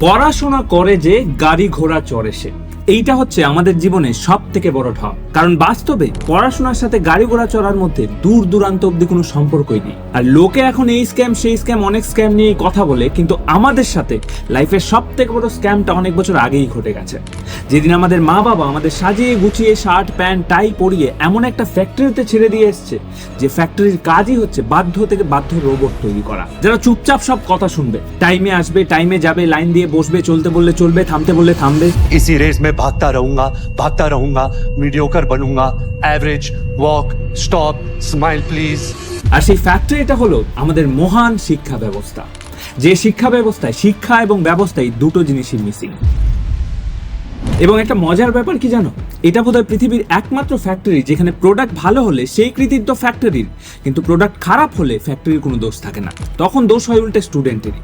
পড়াশোনা করে যে গাড়ি ঘোড়া চড়ে সে। এইটা হচ্ছে আমাদের জীবনে সব থেকে বড় ঠক কারণ বাস্তবে পড়াশোনার সাথে গাড়ি ঘোড়া চড়ার মধ্যে দূর দূরান্ত অব্দি কোনো সম্পর্কই নেই। আর লোকে এখন এই স্ক্যাম সেই স্ক্যাম অনেক স্ক্যাম নিয়ে কথা বলে, কিন্তু আমাদের সাথে লাইফের সব থেকে বড় স্ক্যামটা অনেক বছর আগেই ঘটে গেছে। যেদিন আমাদের মা বাবা আমাদের সাজিয়ে গুছিয়ে শার্ট, প্যান্ট টাই পরিয়ে এমন একটা ফ্যাক্টরিতে ছেড়ে দিয়ে এসছে, যে ফ্যাক্টরির কাজই হচ্ছে বাধ্য থেকে বাধ্য রোবট তৈরি করা। যারা চুপচাপ সব কথা শুনবে টাইমে আসবে টাইমে যাবে লাইন দিয়ে বসবে, চলতে বললে চলবে, থামতে বললে থামবে। এসি রেস মে भागता रहूंगा भागता रहूंगा मीडियोकर बनूंगा average walk stop smile please আর সেই ফ্যাক্টরিটা হলো আমাদের মহান শিক্ষা ব্যবস্থা যে শিক্ষা ব্যবস্থায় শিক্ষা এবং ব্যবস্থায় দুটো জিনিসই মিসিং এবং একটা মজার ব্যাপার কি জানো? এটা বোধহয় পৃথিবীর একমাত্র ফ্যাক্টরি যেখানে প্রোডাক্ট ভালো হলে সেই কৃতিত্ব ফ্যাক্টরির কিন্তু প্রোডাক্ট খারাপ হলে ফ্যাক্টরির কোনো দোষ থাকে না। তখন দোষ হয় উল্টে স্টুডেন্টেরই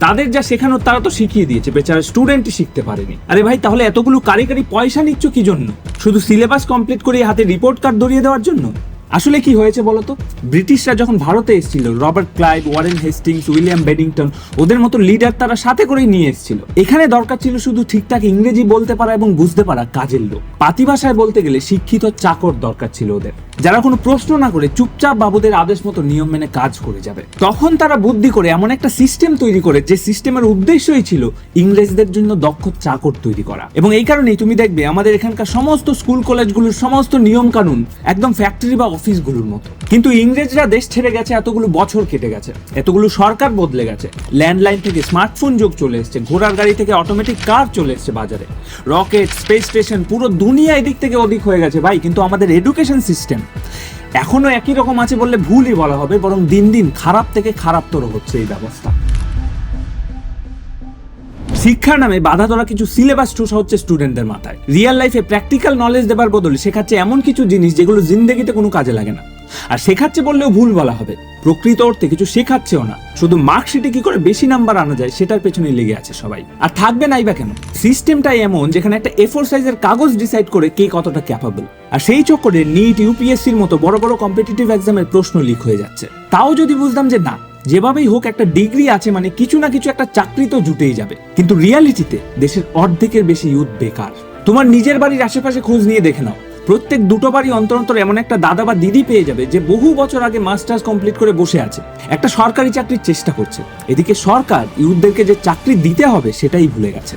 তাদের যা শেখানোর তারা তো শিখিয়ে দিয়েছে, বেচারা স্টুডেন্টই শিখতে পারেনি। আরে ভাই, তাহলে এতগুলো কারিগরি পয়সা নিচ্ছ কি জন্য? শুধু সিলেবাস কমপ্লিট করে হাতে রিপোর্ট কার্ড ধরিয়ে দেওয়ার জন্য? আসলে কি হয়েছে বলতো? ব্রিটিশরা যখন ভারতে এসেছিল, Robert Clive, Warren Hastings, William Beddington, ওদের মতো লিডার তারা সাথে করেই নিয়ে এসেছিল। এখানে দরকার ছিল শুধু ঠিকঠাক ইংরেজি বলতে পারা এবং বুঝতে পারা কাজের লোক। পাতি ভাষায় বলতে গেলে শিক্ষিত চাকর দরকার ছিল ওদের। যারা কোনো প্রশ্ন না করে চুপচাপ বাবুদের আদেশ মতো নিয়ম মেনে কাজ করে যাবে। তখন তারা বুদ্ধি করে এমন একটা সিস্টেম তৈরি করে যে সিস্টেমের উদ্দেশ্যই ছিল ইংরেজদের জন্য দক্ষ চাকর তৈরি করা। এবং এই কারণেই তুমি দেখবে আমাদের এখানকার সমস্ত স্কুল কলেজগুলোর সমস্ত নিয়ম কানুন একদম ফ্যাক্টরি বা অফিসগুলোর মতো। কিন্তু ইংরেজরা দেশ ছেড়ে গেছে, এতগুলো বছর কেটে গেছে, এতগুলো সরকার বদলে গেছে ল্যান্ডলাইন থেকে স্মার্টফোন যুগ চলে এসছে, ঘোড়ার গাড়ি থেকে অটোমেটিক কার চলে এসছে বাজারে। রকেট স্পেস স্টেশন পুরো দুনিয়া এদিক থেকে ওদিক হয়ে গেছে ভাই, কিন্তু আমাদের এডুকেশন সিস্টেম এখনও একই রকম আছে বললে ভুলই বলা হবে, বরং দিন দিন খারাপ থেকে খারাপতর হচ্ছে এই ব্যবস্থা। শিক্ষার নামে বাধা ধরা কিছু সিলেবাস ঠোসা হচ্ছে স্টুডেন্টদের মাথায়। রিয়েল লাইফে প্র্যাকটিক্যাল নলেজ দেবার বদলে শেখাচ্ছে এমন কিছু জিনিস যেগুলো জিন্দগিতে কোনো কাজে লাগে না। আর শেখাচ্ছে বললেও ভুল বলা হবে। প্রকৃত অর্থে কিছু শেখাচ্ছেও না। শুধু মার্কশিটে কি করে বেশি নাম্বার আনা যায় সেটার পেছনে লেগে আছে সবাই। আর থাকবে নাই বা কেন? সিস্টেমটাই এমন যেখানে একটা এফোর সাইজের কাগজ ডিসাইড করে কে কতটা ক্যাপাবল আর সেই চক্করে নিট ইউপিএসসির মতো বড় বড় কম্পিটিটিভ এক্সামের প্রশ্ন লিক হয়ে যাচ্ছে। তাও যদি বুঝতাম যে না, যেভাবেই হোক একটা ডিগ্রি আছে মানে কিছু না কিছু একটা চাকরি তো জুটেই যাবে। কিন্তু রিয়ালিটিতে দেশের অর্ধেকের বেশি ইউথ বেকার। তোমার নিজের বাড়ির আশেপাশে খোঁজ নিয়ে দেখে নাও। প্রত্যেক দুটো বাড়ি অন্তর অন্তর এমন একটা দাদা বা দিদি পেয়ে যাবে যে বহু বছর আগে মাস্টার্স কমপ্লিট করে বসে আছে। একটা সরকারি চাকরির চেষ্টা করছে। এদিকে সরকার ইউথদেরকে যে চাকরি দিতে হবে সেটাই ভুলে গেছে।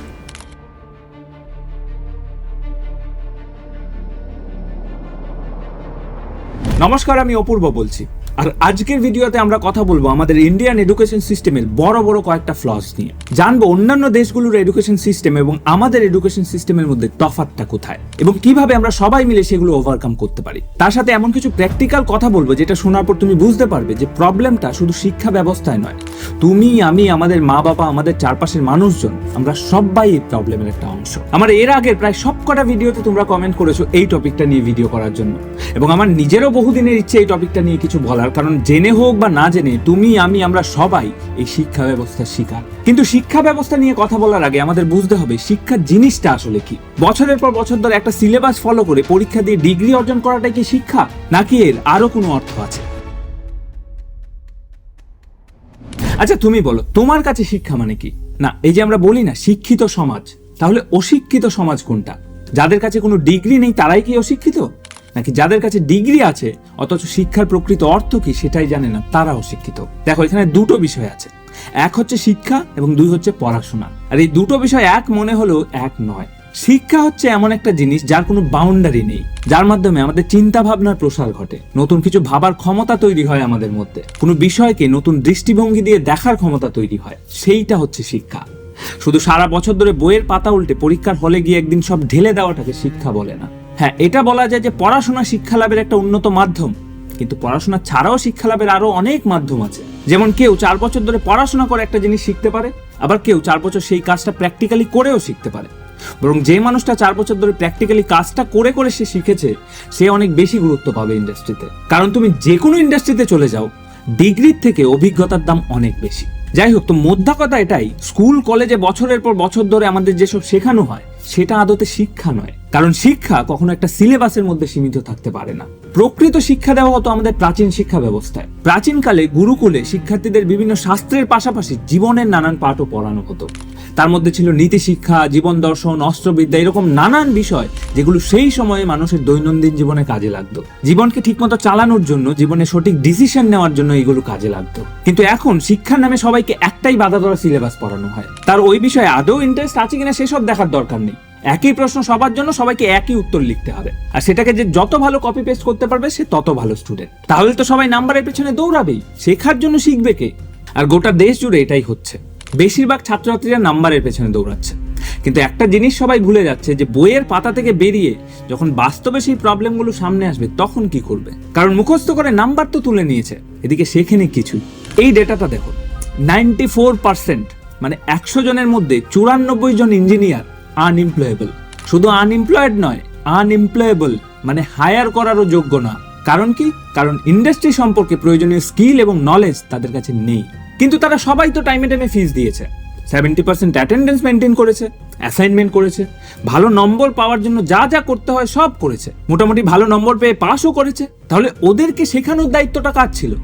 নমস্কার, আমি অপূর্ব বলছি। আর আজকের ভিডিওতে আমরা কথা বলব আমাদের ইন্ডিয়ান এডুকেশন সিস্টেমের বড় বড় কয়েকটা ফ্লস নিয়ে। জানব অন্যান্য দেশগুলোর এডুকেশন সিস্টেম এবং আমাদের এডুকেশন সিস্টেমের মধ্যে তফাৎটা কোথায় এবং কীভাবে আমরা সবাই মিলে সেগুলো ওভারকাম করতে পারি। তার সাথে এমন কিছু প্র্যাকটিক্যাল কথা বলব যেটা শোনার পর তুমি বুঝতে পারবে যে প্রবলেমটা শুধু শিক্ষা ব্যবস্থায় নয়, তুমি, আমি, আমাদের মা বাবা, আমাদের চারপাশের মানুষজন, আমরা সবাই এই প্রবলেমের একটা অংশ। আমার এর আগের প্রায় সবকটা ভিডিওতে তোমরা কমেন্ট করেছ এই টপিকটা নিয়ে ভিডিও করার জন্য। এবং আমার নিজেরও বহুদিনের ইচ্ছে এই টপিকটা নিয়ে কিছু বলার কারণ জেনে হোক বা না জেনে, তুমি, আমি, আমরা সবাই এই শিক্ষা ব্যবস্থার শিকার। কিন্তু শিক্ষা ব্যবস্থা নিয়ে কথা বলার আগে আমাদের বুঝতে হবে শিক্ষা জিনিসটা আসলে কি। বছরের পর বছর ধরে একটা সিলেবাস ফলো করে পরীক্ষা দিয়ে ডিগ্রি অর্জন করাটাই কি শিক্ষা, নাকি এর আরও কোনো অর্থ আছে? আচ্ছা তুমি বলো, তোমার কাছে শিক্ষা মানে কি? না, এই যে আমরা বলি না, শিক্ষিত সমাজ, তাহলে অশিক্ষিত সমাজ কোনটা? যাদের কাছে কোনো ডিগ্রি নেই, তারাই কি অশিক্ষিত? নাকি যাদের কাছে ডিগ্রি আছে, অথচ শিক্ষার প্রকৃত অর্থ কি সেটাই জানে না তারা অশিক্ষিত দেখো, এখানে দুটো বিষয় আছে। এক হচ্ছে শিক্ষা এবং দুই হচ্ছে পড়াশোনা। আর এই দুটো বিষয় এক মনে হলেও এক নয়। শিক্ষা হচ্ছে এমন একটা জিনিস যার কোনো বাউন্ডারি নেই, যার মাধ্যমে আমাদের চিন্তা ভাবনার প্রসার ঘটে। নতুন কিছু ভাবার ক্ষমতা তৈরি হয় আমাদের মধ্যে। কোনো বিষয়কে নতুন দৃষ্টিভঙ্গি দিয়ে দেখার ক্ষমতা তৈরি হয়। সেইটা হচ্ছে শিক্ষা। শুধু সারা বছর ধরে বইয়ের পাতা উল্টে পরীক্ষার হলে গিয়ে একদিন সব ঢেলে দেওয়াটাকে শিক্ষা বলে না। হ্যাঁ এটা বলা যায় যে পড়াশোনা শিক্ষা লাভের একটা উন্নত মাধ্যম। কিন্তু পড়াশোনা ছাড়াও শিক্ষা লাভের আরও অনেক মাধ্যম আছে। যেমন কেউ চার বছর ধরে পড়াশোনা করে একটা জিনিস শিখতে পারে, আবার কেউ চার বছর সেই কাজটা প্র্যাকটিক্যালি করেও শিখতে পারে। বরং যে মানুষটা চার বছর ধরে প্র্যাকটিক্যালি কাজটা করে করে সে শিখেছে, সে অনেক বেশি গুরুত্ব পাবে ইন্ডাস্ট্রিতে কারণ তুমি যে কোনো ইন্ডাস্ট্রিতে চলে যাও ডিগ্রির থেকে অভিজ্ঞতার দাম অনেক বেশি। যাই হোক, তো মোদ্দা কথা এটাই স্কুল কলেজে বছরের পর বছর ধরে আমাদের যেসব শেখানো হয়, সেটা আদতে শিক্ষা নয়। কারণ শিক্ষা কখনো একটা সিলেবাসের মধ্যে সীমিত থাকতে পারে না। প্রকৃত শিক্ষা দেওয়া হতো আমাদের প্রাচীন শিক্ষা ব্যবস্থায়। প্রাচীনকালে গুরুকুলে শিক্ষার্থীদের বিভিন্ন শাস্ত্রের পাশাপাশি জীবনের নানান পাঠও পড়ানো হতো। তার মধ্যে ছিল নীতি শিক্ষা, জীবন দর্শন, অস্ত্রবিদ্যা, এরকম নানান বিষয় যেগুলো সেই সময়ে মানুষের দৈনন্দিন জীবনে কাজে লাগতো। জীবনকে ঠিকমতো চালানোর জন্য, জীবনে সঠিক ডিসিশন নেওয়ার জন্য এগুলো কাজে লাগতো। কিন্তু এখন শিক্ষার নামে সবাইকে একটাই বাধা ধরা সিলেবাস পড়ানো হয়। তার ওই বিষয়ে আদৌ ইন্টারেস্ট আছে কিনা সেসব দেখার দরকার নেই। একই প্রশ্ন সবার জন্য সবাইকে একই উত্তর লিখতে হবে। আর সেটাকে যে যত ভালো কপি পেস্ট করতে পারবে, সে তত ভালো স্টুডেন্ট তাহলে তো সবাই নাম্বারের পেছনে দৌড়াবেই। শেখার জন্য শিখবে কে? আর গোটা দেশ জুড়ে এটাই হচ্ছে। বেশিরভাগ ছাত্রছাত্রীরা নাম্বারের পেছনে দৌড়াচ্ছে। কিন্তু একটা জিনিস সবাই ভুলে যাচ্ছে, যে বইয়ের পাতা থেকে বেরিয়ে যখন বাস্তবে সেই প্রবলেমগুলো সামনে আসবে, তখন কি করবে? কারণ মুখস্থ করে নাম্বার তো তুলে নিয়েছে। এদিকে শেখেনি কিছুই। এই ডেটাটা দেখো। নাইনটি ফোর পার্সেন্ট মানে একশো জনের মধ্যে চুরানব্বই জন ইঞ্জিনিয়ার আনএমপ্লয়েবল শুধু আনএমপ্লয়েড নয় আনএমপ্লয়েবল মানে হায়ার করারও যোগ্য না। কারণ কি? কারণ ইন্ডাস্ট্রি সম্পর্কে প্রয়োজনীয় স্কিল এবং নলেজ তাদের কাছে নেই। কিন্তু তারা সবাই তো টাইমে টাইমে ফিস দিয়েছে। সেভেন্টি পার্সেন্ট অ্যাটেন্ডেন্স মেনটেন করেছে অ্যাসাইনমেন্ট করেছে, ভালো নম্বর পাওয়ার জন্য যা যা করতে হয় সব করেছে। মোটামুটি ভালো নম্বর পেয়ে পাসও করেছে। তাহলে ওদেরকে শেখানোর দায়িত্বটা কাজ ছিল?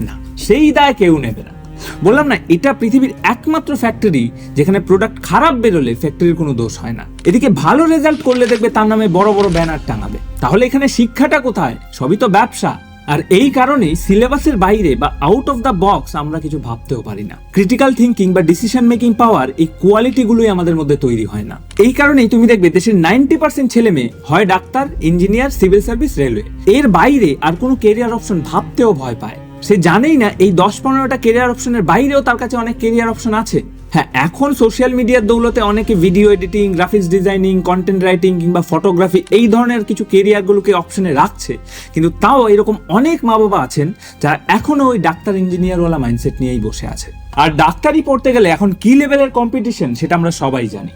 না, সেই দায় কেউ নেবে না। বললাম না, এটা পৃথিবীর একমাত্র ফ্যাক্টরি যেখানে প্রোডাক্ট খারাপ বেরোলে ফ্যাক্টরির কোনো দোষ হয় না। এদিকে ভালো রেজাল্ট করলে দেখবে তার নামে বড় বড় ব্যানার টাঙাবে। তাহলে এখানে শিক্ষাটা কোথায়? সবই তো ব্যবসা। আর এই কারণেই সিলেবাসের বাইরে বা আউট অফ দ্য বক্স আমরা কিছু ভাবতেও পারি না। ক্রিটিক্যাল থিঙ্কিং বা ডিসিশন মেকিং পাওয়ার এই কোয়ালিটিগুলোই আমাদের মধ্যে তৈরি হয় না। এই কারণেই তুমি দেখবে দেশের নাইনটি পার্সেন্ট ছেলে মেয়ে হয় doctor engineer civil service railway এর বাইরে আর কোনো কেরিয়ার অপশন ভাবতেও ভয় পায়। সে জানেই না, এই দশ পনেরোটা কেরিয়ার অপশনের বাইরেও তার কাছে অনেক কেরিয়ার অপশন আছে। হ্যাঁ এখন সোশ্যাল মিডিয়ার দৌলতে অনেকে video editing graphics designing content writing কিংবা ফটোগ্রাফি এই ধরনের কিছু কেরিয়ারগুলোকে অপশনে রাখছে। কিন্তু তাও এরকম অনেক মা বাবা আছেন যারা এখনও ওই ডাক্তার ইঞ্জিনিয়ারওয়ালা মাইন্ডসেট নিয়েই বসে আছে। আর ডাক্তারি পড়তে গেলে এখন কি লেভেলের কম্পিটিশন সেটা আমরা সবাই জানি।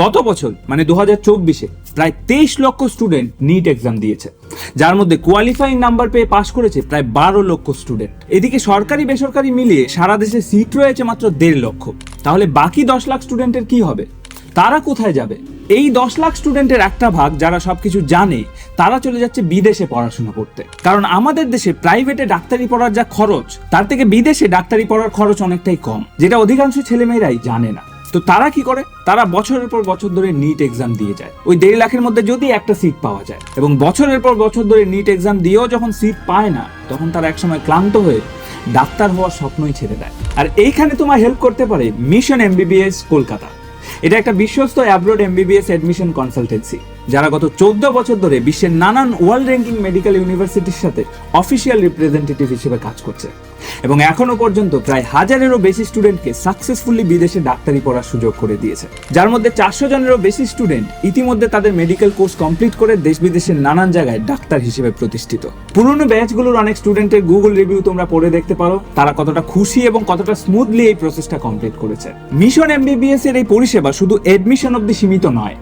গত বছর মানে দু হাজার চব্বিশে, প্রায় তেইশ লক্ষ স্টুডেন্ট নিট এক্সাম দিয়েছে। যার মধ্যে কোয়ালিফাইং নাম্বার পেয়ে পাশ করেছে প্রায় বারো লক্ষ স্টুডেন্ট এদিকে সরকারি বেসরকারি মিলিয়ে সারা দেশে সিট রয়েছে মাত্র দেড় লক্ষ। তাহলে বাকি দশ লাখ স্টুডেন্টের কি হবে? তারা কোথায় যাবে? এই দশ লাখ স্টুডেন্টের একটা ভাগ যারা সবকিছু জানে, তারা চলে যাচ্ছে বিদেশে পড়াশোনা করতে। কারণ আমাদের দেশে প্রাইভেটে ডাক্তারি পড়ার যা খরচ, তার থেকে বিদেশে ডাক্তারি পড়ার খরচ অনেকটাই কম, যেটা অধিকাংশ ছেলেমেয়েরাই জানে না। তো তারা কি করে? তারা বছরের পর বছর ধরে নিট এক্সাম দিয়ে যায়। ওই দেড় লাখের মধ্যে যদি একটা সিট পাওয়া যায়, এবং বছরের পর বছর ধরে নিট এক্সাম দিয়েও যখন সিট পায় না, তখন তারা একসময় ক্লান্ত হয়ে ডাক্তার হওয়ার স্বপ্নই ছেড়ে দেয়। আর এইখানে তোমার হেল্প করতে পারে মিশন এমবিবিএস কলকাতা এটা একটা বিশ্বস্ত অ্যাব্রোড এমবিবিএস অ্যাডমিশন কনসালটেন্সি যারা গত চোদ্দ বছর ধরে বিশ্বের নানান ওয়ার্ল্ড র্যাঙ্কিং মেডিকেল ইউনিভার্সিটির সাথে অফিসিয়াল রিপ্রেজেন্টেটিভ হিসেবে কাজ করছে। এবং এখনও পর্যন্ত প্রায় হাজারেরও বেশি স্টুডেন্টকে সাকসেসফুলি বিদেশে ডাক্তারি পড়ার সুযোগ করে দিয়েছে। যার মধ্যে চারশো জনেরও বেশি স্টুডেন্ট ইতিমধ্যে তাদের মেডিকেল কোর্স কমপ্লিট করে দেশ বিদেশের নানান জায়গায় ডাক্তার হিসেবে প্রতিষ্ঠিত। পুরনো ব্যাচগুলোর অনেক স্টুডেন্টের গুগল রিভিউ তোমরা পড়ে দেখতে পারো। তারা কতটা খুশি এবং কতটা স্মুথলি এই প্রসেসটা কমপ্লিট করেছে। মিশন এমবিবিএস এর এই পরিষেবা শুধু এডমিশন অব্দি সীমিত নয়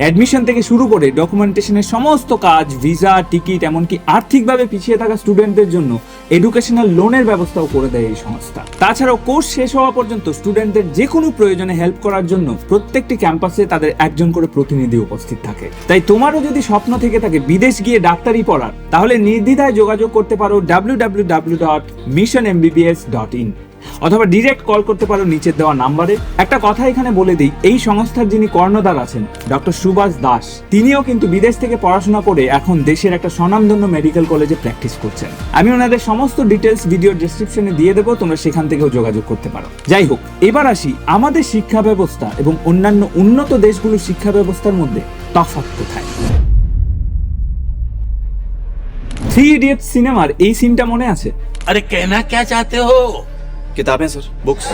অ্যাডমিশন থেকে শুরু করে ডকুমেন্টেশনের সমস্ত কাজ ভিসা টিকিট এমনকি আর্থিকভাবে পিছিয়ে থাকা স্টুডেন্টদের জন্য এডুকেশনাল লোনের ব্যবস্থাও করে দেয় এই সংস্থা। তাছাড়াও কোর্স শেষ হওয়া পর্যন্ত স্টুডেন্টদের যে কোনো প্রয়োজনে হেল্প করার জন্য প্রত্যেকটি ক্যাম্পাসে তাদের একজন করে প্রতিনিধি উপস্থিত থাকে। তাই তোমারও যদি স্বপ্ন থেকে থাকে বিদেশ গিয়ে ডাক্তারি পড়ার, তাহলে নির্দ্বিধায় যোগাযোগ করতে পারো W W W dot mission MBBS dot in অথবা ডিরেক্ট কল করতে পারো নিচের দেওয়া নাম্বারে একটা কথা এখানে বলে দিই, এই সংস্থার যিনি কর্ণধার আছেন ডক্টর সুভাষ দাস, তিনিও কিন্তু বিদেশ থেকে পড়াশোনা করে এখন দেশের একটা স্বনামধন্য মেডিকেল কলেজে প্র্যাকটিস করছেন। আমি ওনাদের সমস্ত ডিটেলস ভিডিও ডিসক্রিপশনে দিয়ে দেবো, তোমরা সেখান থেকেও যোগাযোগ করতে পারো। যাই হোক, এবার আসি আমাদের শিক্ষা ব্যবস্থা এবং অন্যান্য উন্নত দেশগুলোর শিক্ষা ব্যবস্থার মধ্যে তফাত কোথায়? থ্রি ইডিয়েট সিনেমার এই সিনটা মনে আছে? আরে কেনা, কে চাতে হো? किताबें सर बुक्स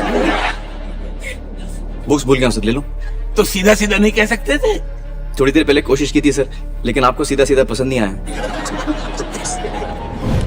बुक्स भूल गया सर ले लो तो सीधा सीधा नहीं कह सकते थे थोड़ी देर पहले कोशिश की थी सर लेकिन आपको सीधा सीधा पसंद नहीं आया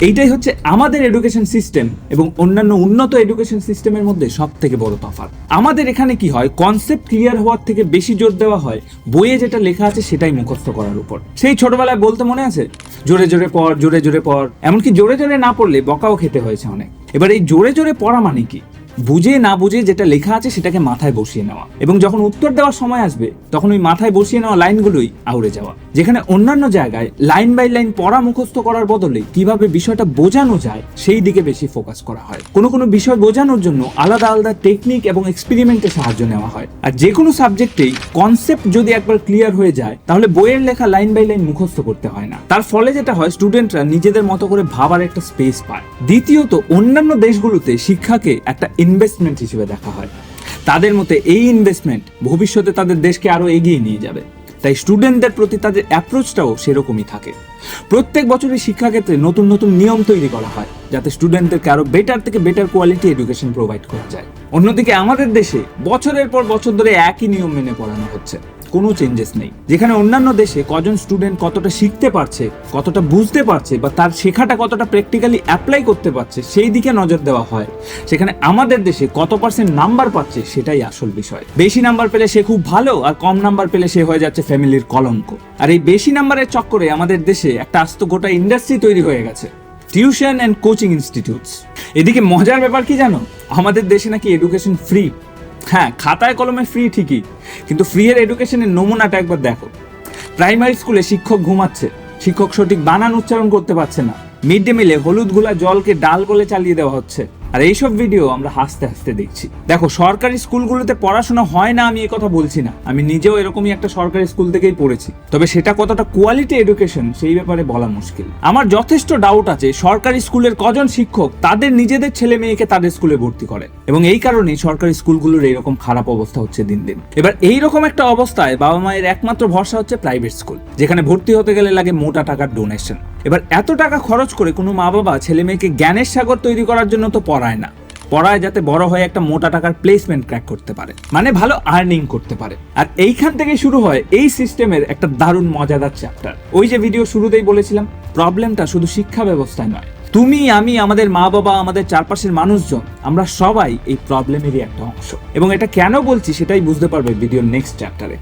এইটাই হচ্ছে আমাদের এডুকেশন সিস্টেম এবং অন্যান্য উন্নত এডুকেশন সিস্টেমের মধ্যে সব থেকে বড় তফাৎ আমাদের এখানে কি হয় কনসেপ্ট ক্লিয়ার হওয়ার থেকে বেশি জোর দেওয়া হয় বইয়ে যেটা লেখা আছে সেটাই মুখস্থ করার উপর সেই ছোটবেলায় বলতে মনে আছে জোরে জোরে পড় জোরে জোরে পড় এমনকি জোরে জোরে না পড়লে বকাও খেতে হয়েছে অনেক এবার এই জোরে জোরে পড়া মানে কি? বুঝে না বুঝে যেটা লেখা আছে সেটাকে মাথায় বসিয়ে নেওয়া। এবং যখন উত্তর দেওয়ার সময় আসবে, তখন ওই মাথায় বসিয়ে নেওয়া লাইনগুলোই আউড়ে যাওয়া। যেখানে অন্যান্য জায়গায় লাইন বাই লাইন পড়া মুখস্থ করার বদলে কীভাবে বিষয়টা বোঝানো যায়, সেই দিকে বেশি ফোকাস করা হয়। কোনো কোনো বিষয় বোঝানোর জন্য আলাদা আলাদা টেকনিক এবং এক্সপেরিমেন্টের সাহায্য নেওয়া হয়। আর যে কোনো সাবজেক্টেই কনসেপ্ট যদি একবার ক্লিয়ার হয়ে যায়, তাহলে বইয়ের লেখা লাইন বাই লাইন মুখস্থ করতে হয় না। তার ফলে যেটা হয়, স্টুডেন্টরা নিজেদের মতো করে ভাবার একটা স্পেস পায়। দ্বিতীয়ত, অন্যান্য দেশগুলোতে শিক্ষাকে একটা ইনভেস্টমেন্ট হিসেবে দেখা হয়। তাদের মতে এই ইনভেস্টমেন্ট ভবিষ্যতে তাদের দেশকে আরও এগিয়ে নিয়ে যাবে। তাই স্টুডেন্টদের প্রতি তাদের অ্যাপ্রোচটাও সেরকমই থাকে। প্রত্যেক বছরই শিক্ষাক্ষেত্রে নতুন নতুন নিয়ম তৈরি করা হয়, যাতে স্টুডেন্টদেরকে আরও বেটার থেকে বেটার কোয়ালিটি এডুকেশন প্রোভাইড করা যায়। অন্যদিকে আমাদের দেশে বছরের পর বছর ধরে একই নিয়ম মেনে পড়ানো হচ্ছে। কোনো চেঞ্জেস নেই। যেখানে অন্যান্য দেশে কজন স্টুডেন্ট কতটা শিখতে পারছে, কতটা বুঝতে পারছে বা তার শেখাটা কতটা প্র্যাকটিক্যালি অ্যাপ্লাই করতে পারছে, সেই দিকে নজর দেওয়া হয়। সেখানে আমাদের দেশে কত পার্সেন্ট নাম্বার পাচ্ছে, সেটাই আসল বিষয়। বেশি নাম্বার পেলে সে খুব ভালো আর কম নাম্বার পেলে সে হয়ে যাচ্ছে ফ্যামিলির কলঙ্ক। আর এই বেশি নাম্বারের চক্করে আমাদের দেশে একটা আস্ত গোটা ইন্ডাস্ট্রি তৈরি হয়ে গেছে। Tuition and coaching institutes. এদিকে মজার ব্যাপার কি জানো? আমাদের দেশে নাকি এডুকেশন ফ্রি। হ্যাঁ খাতায় কলমে ফ্রি ঠিকই, কিন্তু ফ্রি এর এডুকেশনের নমুনাটা একবার দেখো। প্রাইমারি স্কুলে শিক্ষক ঘুমাচ্ছে, শিক্ষক সঠিক বানান উচ্চারণ করতে পারছে না। মিড ডে মিলে হলুদগুলা জলকে ডাল বলে চালিয়ে দেওয়া হচ্ছে। আর এইসব ভিডিও আমরা হাসতে হাসতে দেখছি। দেখো, সরকারি স্কুলগুলোতে পড়াশোনা হয় না, আমি কথা বলছি না। আমি নিজেও এরকমই একটা সরকারি স্কুল থেকেই পড়েছি। তবে সেটা কতটা কোয়ালিটি এডুকেশন সেই ব্যাপারে বলা মুশকিল। আমার যথেষ্ট ডাউট আছে, সরকারি স্কুলের কজন শিক্ষক তাদের নিজেদের ছেলে মেয়েকে তাদের স্কুলে ভর্তি করে? এবং এই কারণেই সরকারি স্কুলগুলোর এইরকম খারাপ অবস্থা হচ্ছে দিন দিন। এবার এই রকম একটা অবস্থায় বাবা মায়ের একমাত্র ভরসা হচ্ছে প্রাইভেট স্কুল যেখানে ভর্তি হতে গেলে লাগে মোটা টাকার ডোনেশন এবার এত টাকা খরচ করে কোনো মা বাবা ছেলে মেয়েকে জ্ঞানের সাগর তৈরি করার জন্য তো পড়ায় না। পড়ায় যাতে বড় হয়ে একটা মোটা টাকার প্লেসমেন্ট ক্র্যাক করতে পারে। মানে ভালো আর্নিং করতে পারে। আর এইখান থেকে শুরু হয় এই সিস্টেমের একটা দারুণ মজাদার চ্যাপ্টার ওই যে ভিডিও শুরুতেই বলেছিলাম প্রবলেমটা শুধু শিক্ষা ব্যবস্থায় নয়। তুমি, আমি, আমাদের মা বাবা, আমাদের চারপাশের মানুষজন, আমরা সবাই এই প্রবলেমেরই একটা অংশ। এবং এটা কেন বলছি সেটাই বুঝতে পারবে ভিডিওর নেক্সট চ্যাপ্টারে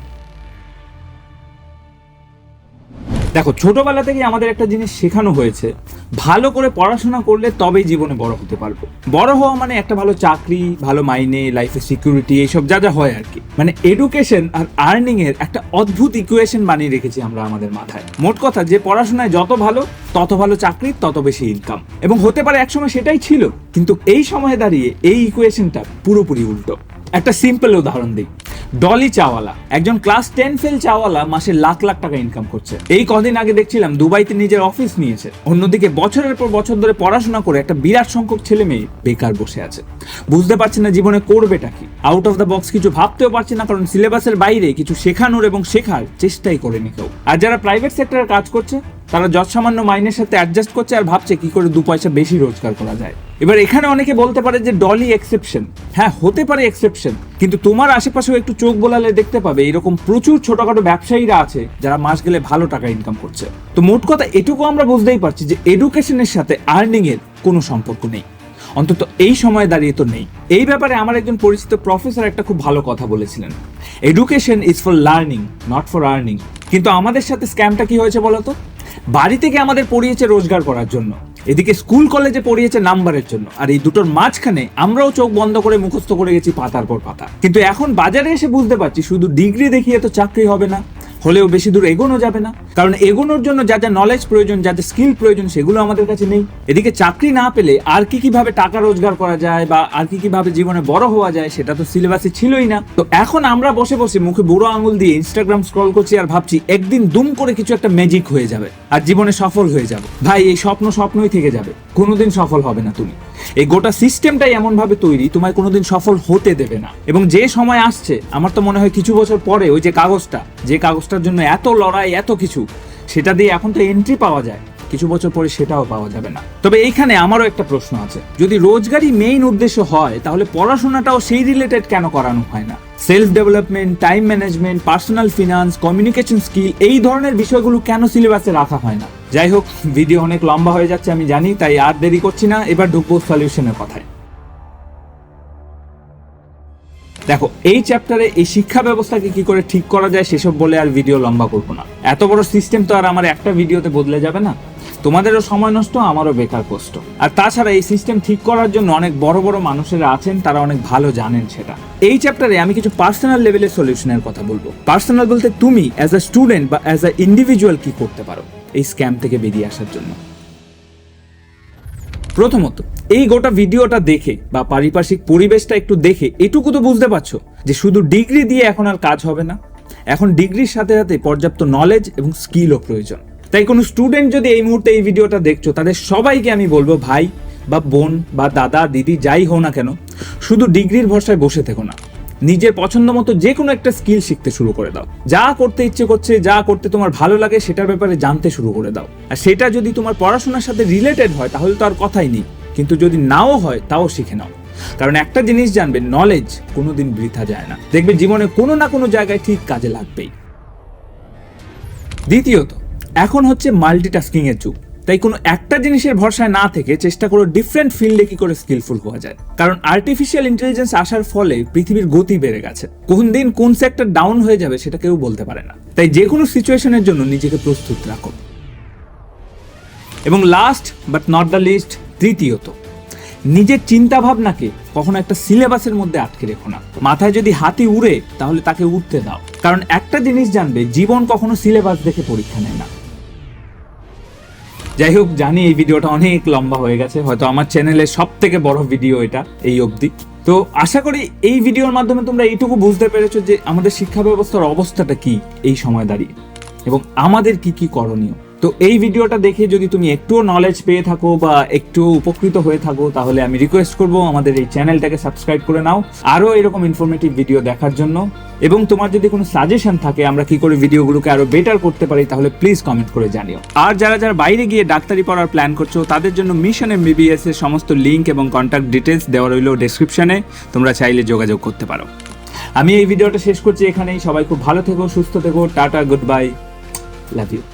দেখো, ছোটবেলা থেকে আমাদের একটা জিনিস শেখানো হয়েছে। ভালো করে পড়াশোনা করলে তবেই জীবনে বড় হতে পারব। বড় হওয়া মানে একটা ভালো চাকরি, ভালো মাইনে লাইফে সিকিউরিটি এইসব যা যা হয় আর কি। মানে এডুকেশন আর আর্নিং এর একটা অদ্ভুত ইকুয়েশন বানিয়ে রেখেছি আমরা আমাদের মাথায়। মোট কথা, যে পড়াশোনায় যত ভালো, তত ভালো চাকরি, তত বেশি ইনকাম এবং হতে পারে একসময় সেটাই ছিল, কিন্তু এই সময়ে দাঁড়িয়ে এই ইকুয়েশনটা পুরোপুরি উল্টো। একটা সিম্পল উদাহরণ দিই। ডলি চাওয়ালা, একজন ক্লাস টেন ফেল চাওয়ালা মাসে লাখ লাখ টাকা ইনকাম করছে। এই কদিন আগে দেখছিলাম দুবাইতে নিজের অফিস নিয়েছে। অন্যদিকে বছরের পর বছর ধরে পড়াশোনা করে একটা বিরাট সংখ্যক ছেলে মেয়ে বেকার বসে আছে। বুঝতে পারছে না জীবনে করবেটা কি। আউট অফ দ্য বক্স কিছু ভাবতেও পারছে না, কারণ সিলেবাসের বাইরে কিছু শেখানোর এবং শেখার চেষ্টাই করেনি কেউ। আর যারা প্রাইভেট সেক্টরে কাজ করছে তারা যৎসামান্য মাইনের সাথে অ্যাডজাস্ট করছে আর ভাবছে কি করে দু পয়সা বেশি রোজগার করা যায়। এবার এখানে অনেকে বলতে পারে যে ডলি এক্সেপশন হ্যাঁ হতে পারে এক্সেপশন কিন্তু তোমার আশেপাশেও একটু চোখ বোলালে দেখতে পাবে এরকম প্রচুর ছোটখাটো ব্যবসায়ীরা আছে যারা মাস গেলে ভালো টাকা ইনকাম করছে। তো মোট কথা এটুকু আমরা বুঝতেই পারছি যে এডুকেশনের সাথে আর্নিং এর কোনো সম্পর্ক নেই। অন্তত এই সময় দাঁড়িয়ে তো নেই। এই ব্যাপারে আমার একজন পরিচিত প্রফেসর একটা খুব ভালো কথা বলেছিলেন। Education is for learning not for earning কিন্তু আমাদের সাথে স্ক্যামটা কি হয়েছে বলতো? বাড়ি থেকে আমাদের পড়িয়েছে রোজগার করার জন্য। এদিকে স্কুল কলেজে পড়িয়েছে নাম্বারের জন্য। আর এই দুটোর মাঝখানে আমরাও চোখ বন্ধ করে মুখস্থ করে গেছি পাতার পর পাতা। কিন্তু এখন বাজারে এসে বুঝতে পারছি, শুধু ডিগ্রি দেখিয়ে তো চাকরি হবে না। হলেও বেশি দূর এগোনো যাবে না। কারণ এগোনোর জন্য যা যা নলেজ প্রয়োজন, যা যা স্কিল প্রয়োজন, সেগুলো আমাদের কাছে নেই। এদিকে চাকরি না পেলে আর কি কীভাবে টাকা রোজগার করা যায় বা আর কি কীভাবে জীবনে বড় হওয়া যায়, সেটা তো সিলেবাসে ছিলই না। তো এখন আমরা বসে বসে মুখে বুড়ো আঙুল দিয়ে ইনস্টাগ্রাম স্ক্রল করছি আর ভাবছি একদিন দুম করে কিছু একটা ম্যাজিক হয়ে যাবে আর জীবনে সফল হয়ে যাবে। ভাই, এই স্বপ্ন স্বপ্নই থেকে যাবে। কোনোদিন সফল হবে না তুমি। এই গোটা সিস্টেমটাই এমন ভাবে তৈরি, তোমায় কোনোদিন সফল হতে দেবে না। এবং যে সময় আসছে, আমার তো মনে হয় কিছু বছর পরে ওই যে কাগজটা, যে কাগজটার জন্য এত লড়াই, এত কিছু, সেটা দিয়ে এখন তো এন্ট্রি পাওয়া যায়। কিছু বছর পরে সেটাও পাওয়া যাবে না। তবে এইখানে আমারও একটা প্রশ্ন আছে। যদি রোজগারই মেইন উদ্দেশ্য হয়, তাহলে পড়াশোনাটাও সেই রিলেটেড কেন করানো হয় না? Self development time management personal finance communication skill এই ধরনের বিষয়গুলো কেন সিলেবাসে রাখা হয় না? যাই হোক ভিডিও অনেক লম্বা হয়ে যাচ্ছে, আমি জানি, তাই আর দেরি করছি না। এবার ঢুকবো সলিউশনের কথায়। দেখো, এই চ্যাপ্টারে এই শিক্ষা ব্যবস্থাকে কি করে ঠিক করা যায়, সেসব বলে আর ভিডিও লম্বা করব না। এত বড় সিস্টেম তো আর আমার একটা ভিডিওতে বদলে যাবে না। তোমাদেরও সময় নষ্ট, আমারও বেকার কষ্ট। আর তাছাড়া এই সিস্টেম ঠিক করার জন্য অনেক বড় বড় মানুষেরা আছেন, তারা অনেক ভালো জানেন সেটা। এই চ্যাপ্টারে আমি কিছু পার্সোনাল লেভেলের সলিউশনের কথা বলব। পার্সোনাল বলতে তুমি অ্যাজ আ স্টুডেন্ট বা অ্যাজ আ ইন্ডিভিজুয়াল কি করতে পারো? এই স্ক্যাম থেকে বেরিয়ে আসার জন্য। প্রথমত, এই গোটা ভিডিওটা দেখে বা পারিপার্শ্বিক পরিবেশটা একটু দেখে এটুকু তো বুঝতে পারছ যে শুধু ডিগ্রি দিয়ে এখন আর কাজ হবে না। এখন ডিগ্রির সাথে সাথে পর্যাপ্ত নলেজ এবং স্কিলও প্রয়োজন। তাই কোনো স্টুডেন্ট যদি এই মুহূর্তে এই ভিডিওটা দেখছ, তাদের সবাইকে আমি বলব, ভাই বা বোন বা দাদা, দিদি, যাই হও না কেন, শুধু ডিগ্রির ভরসায় বসে থেকো না। নিজের পছন্দ মতো যে কোনো একটা স্কিল শিখতে শুরু করে দাও। যা করতে ইচ্ছে করছে, যা করতে তোমার ভালো লাগে, সেটার ব্যাপারে জানতে শুরু করে দাও। আর সেটা যদি তোমার পড়াশোনার সাথে রিলেটেড হয়, তাহলে তো আর কথাই নেই। কিন্তু যদি নাও হয়, তাও শিখে নাও। কারণ একটা জিনিস জানবে নলেজ কোনোদিন বৃথা যায় না। দেখবে জীবনে কোনো না কোনো জায়গায় ঠিক কাজে লাগবেই। দ্বিতীয়ত, এখন হচ্ছে মাল্টিটাস্কিং এর যুগ। তাই কোনো একটা জিনিসের ভরসায় না থেকে চেষ্টা করো ডিফারেন্ট ফিল্ডে কি করে স্কিলফুল হওয়া যায়। কারণ আর্টিফিশিয়াল ইন্টেলিজেন্স আসার ফলে পৃথিবীর গতি বেড়ে গেছে। কোন দিন কোন সেক্টর ডাউন হয়ে যাবে সেটা কেউ বলতে পারে না। তাই যে কোনো সিচুয়েশনের জন্য নিজেকে প্রস্তুত রাখো। এবং last but not the least তৃতীয়ত, নিজের চিন্তা ভাবনাকে কখনো একটা সিলেবাসের মধ্যে আটকে রেখো না। মাথায় যদি হাতি উড়ে, তাহলে তাকে উঠতে দাও। কারণ একটা জিনিস জানবে, জীবন কখনো সিলেবাস দেখে পরীক্ষা নেয় না। যাই হোক জানি এই ভিডিওটা অনেক লম্বা হয়ে গেছে, হয়তো আমার চ্যানেলের সব থেকে বড় ভিডিও এটা এই অবধি। তো আশা করি এই ভিডিওর মাধ্যমে তোমরা এইটুকু বুঝতে পেরেছ যে আমাদের শিক্ষা ব্যবস্থার অবস্থাটা কি এই সময় দাঁড়িয়ে এবং আমাদের কি কি করণীয়। তো এই ভিডিওটা দেখে যদি তুমি একটুও নলেজ পেয়ে থাকো বা একটু উপকৃত হয়ে থাকো, তাহলে আমি রিকোয়েস্ট করব আমাদের এই চ্যানেলটাকে সাবস্ক্রাইব করে নাও। আরও এরকম ইনফরমেটিভ ভিডিও দেখার জন্য। এবং তোমার যদি কোনো সাজেশন থাকে, আমরা কি করে ভিডিওগুলোকে আরও বেটার করতে পারি, তাহলে প্লিজ কমেন্ট করে জানিও। আর যারা যারা বাইরে গিয়ে ডাক্তারি পড়ার প্ল্যান করছ, তাদের জন্য মিশন এমবিবিএস এর সমস্ত লিংক এবং কন্ট্যাক্ট ডিটেলস দেওয়া রইল ডেসক্রিপশনে তোমরা চাইলে যোগাযোগ করতে পারো। আমি এই ভিডিওটা শেষ করছি এখানেই। সবাই খুব ভালো থেকো, সুস্থ থেকো, tata good bye love you